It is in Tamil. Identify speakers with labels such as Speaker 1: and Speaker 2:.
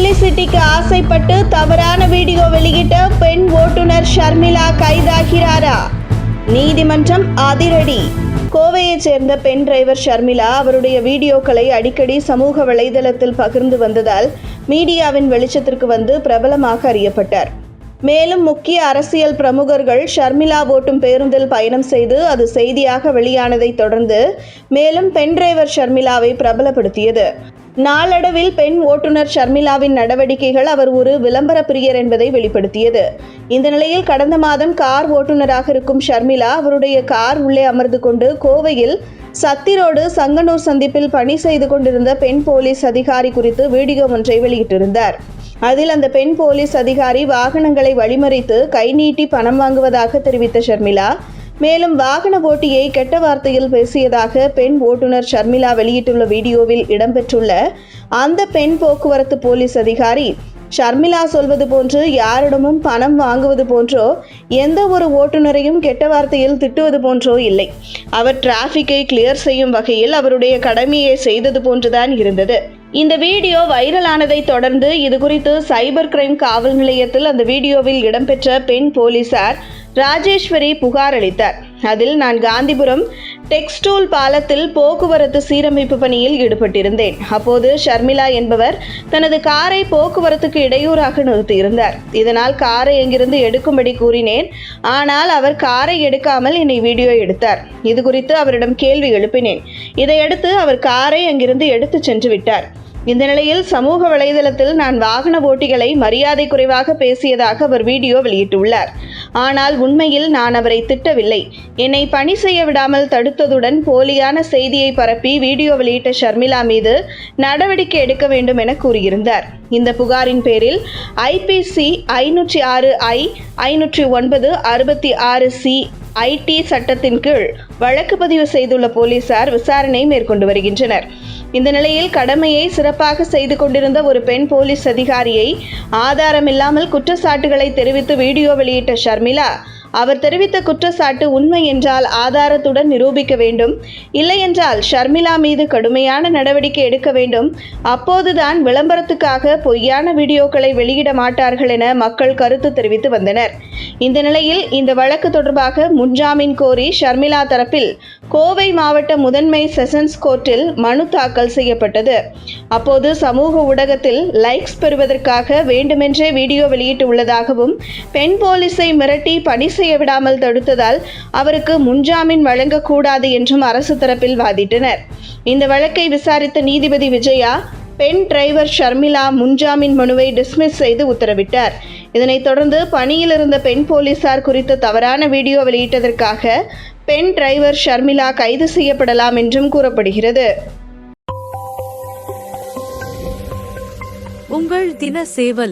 Speaker 1: பப்ளிசிட்டிக்கு ஆசைப்பட்டு தவறான வீடியோ வெளியிட்ட பெண் ஓட்டுநர் ஷர்மிளா கைதாகிறாரா? நீதிமன்றம் அதிரடி. கோவையைச் சேர்ந்த பெண் டிரைவர் ஷர்மிளா அவருடைய வீடியோக்களை அடிக்கடி சமூக வலைதளத்தில் பகிர்ந்து வந்ததால் மீடியாவின் வெளிச்சத்திற்கு வந்து பிரபலமாக அறியப்பட்டார். மேலும் முக்கிய அரசியல் பிரமுகர்கள் ஷர்மிளா ஓட்டும் பேருந்தில் பயணம் செய்து அது செய்தியாக வெளியானதைத் தொடர்ந்து மேலும் பெண் டிரைவர் ஷர்மிளாவை பிரபலப்படுத்தியது. நாளடைவில் பெண் ஓட்டுநர் ஷர்மிளாவின் நடவடிக்கைகள் அவர் ஒரு விளம்பர பிரியர் என்பதை வெளிப்படுத்தியது. இந்த நிலையில் கடந்த மாதம் கார் ஓட்டுநராக இருக்கும் ஷர்மிளா அவருடைய கார் உள்ளே அமர்ந்து கொண்டு கோவையில் சத்திரோடு சங்கனூர் சந்திப்பில் பணி செய்து கொண்டிருந்த பெண் போலீஸ் அதிகாரி குறித்து வீடியோ ஒன்றை வெளியிட்டிருந்தார். அதில் அந்த பெண் போலீஸ் அதிகாரி வாகனங்களை வழிமறித்து கை நீட்டி பணம் வாங்குவதாக தெரிவித்த ஷர்மிளா மேலும் வாகன ஓட்டியை கெட்ட வார்த்தையில் பேசியதாக பெண் ஓட்டுநர் ஷர்மிளா வெளியிட்டுள்ள வீடியோவில் இடம்பெற்றுள்ள அந்த பெண் போக்குவரத்து போலீஸ் அதிகாரி ஷர்மிளா சொல்வது போன்று யாரிடமும் பணம் வாங்குவது போன்றோ எந்த ஒரு ஓட்டுநரையும் கெட்ட வார்த்தையில் திட்டுவது போன்றோ இல்லை. அவர் டிராஃபிக்கை கிளியர் செய்யும் வகையில் அவருடைய கடமையை செய்தது போன்றுதான் இருந்தது. இந்த வீடியோ வைரலானதை தொடர்ந்து இது குறித்து சைபர் கிரைம் காவல் நிலையத்தில் அந்த வீடியோவில் இடம்பெற்ற பெண் போலீசார் ராஜேஸ்வரி புகார் அளித்தார். அதில் நான் காந்திபுரம் டெக்ஸ்டூல் பாலத்தில் போக்குவரத்து சீரமைப்பு பணியில் ஈடுபட்டிருந்தேன். அப்போது ஷர்மிளா என்பவர் தனது காரை போக்குவரத்துக்கு இடையூறாக நிறுத்தியிருந்தார். இதனால் காரை எங்கிருந்து எடுக்கும்படி கூறினேன். ஆனால் அவர் காரை எடுக்காமல் என்னை வீடியோ எடுத்தார். இது குறித்து அவரிடம் கேள்வி எழுப்பினேன். இதையடுத்து அவர் காரை அங்கிருந்து எடுத்துச் சென்று விட்டார். இந்த நிலையில் சமூக வலைதளத்தில் நான் வாகன ஓட்டிகளை மரியாதை குறைவாக பேசியதாக அவர் வீடியோ வெளியிட்டுள்ளார். ஆனால் உண்மையில் நான் அவரை திட்டவில்லை. என்னை பணி செய்ய விடாமல் தடுத்ததுடன் போலியான செய்தியை பரப்பி வீடியோ வெளியிட்ட ஷர்மிளா மீது நடவடிக்கை எடுக்க வேண்டும் என கூறியிருந்தார். இந்த புகாரின் பேரில் ஐபிசி ஐநூற்றி ஆறு ஐ ஐநூற்றி ஒன்பது அறுபத்தி ஆறு சி ஐடி சட்டத்தின் கீழ் வழக்கு பதிவு செய்துள்ள போலீசார் விசாரணை மேற்கொண்டு வருகின்றனர். இந்த நிலையில் கடமையை சிறப்பாக செய்து கொண்டிருந்த ஒரு பெண் போலீஸ் அதிகாரியை ஆதாரமில்லாமல் குற்றச்சாட்டுகளை தெரிவித்து வீடியோ வெளியிட்ட ஷர்மிளா அவர் தெரிவித்த குற்றச்சாட்டு உண்மை என்றால் ஆதாரத்துடன் நிரூபிக்க வேண்டும். இல்லையென்றால் ஷர்மிளா மீது கடுமையான நடவடிக்கை எடுக்க வேண்டும். அப்போதுதான் விளம்பரத்துக்காக பொய்யான வீடியோக்களை வெளியிட மாட்டார்கள் என மக்கள் கருத்து தெரிவித்து வந்தனர். இந்த நிலையில் இந்த வழக்கு தொடர்பாக முன்ஜாமீன் கோரி ஷர்மிளா தரப்பில் கோவை மாவட்ட முதன்மை செஷன்ஸ் கோர்ட்டில் மனு தாக்கல் செய்யப்பட்டது. அப்போது சமூக ஊடகத்தில் லைக்ஸ் பெறுவதற்காக வேண்டுமென்றே வீடியோ வெளியிட்டு உள்ளதாகவும் பெண் போலீஸை மிரட்டி பணி செய்ய விடாமல் தடுத்ததால் அவருக்கு முன்ஜாமீன் வழங்கக்கூடாது என்றும் அரசு தரப்பில் வாதிட்டனர். இந்த வழக்கை விசாரித்த நீதிபதி விஜயா பெண் டிரைவர் ஷர்மிளா முன்ஜாமீன் மனுவை டிஸ்மிஸ் செய்து உத்தரவிட்டார். இதனைத் தொடர்ந்து பணியில் இருந்த பெண் போலீசார் குறித்து தவறான வீடியோ வெளியிட்டதற்காக பெண் டிரைவர் ஷர்மிளா கைது செய்யப்படலாம் என்றும் கூறப்படுகிறது.
Speaker 2: உங்கள் தின சேவல்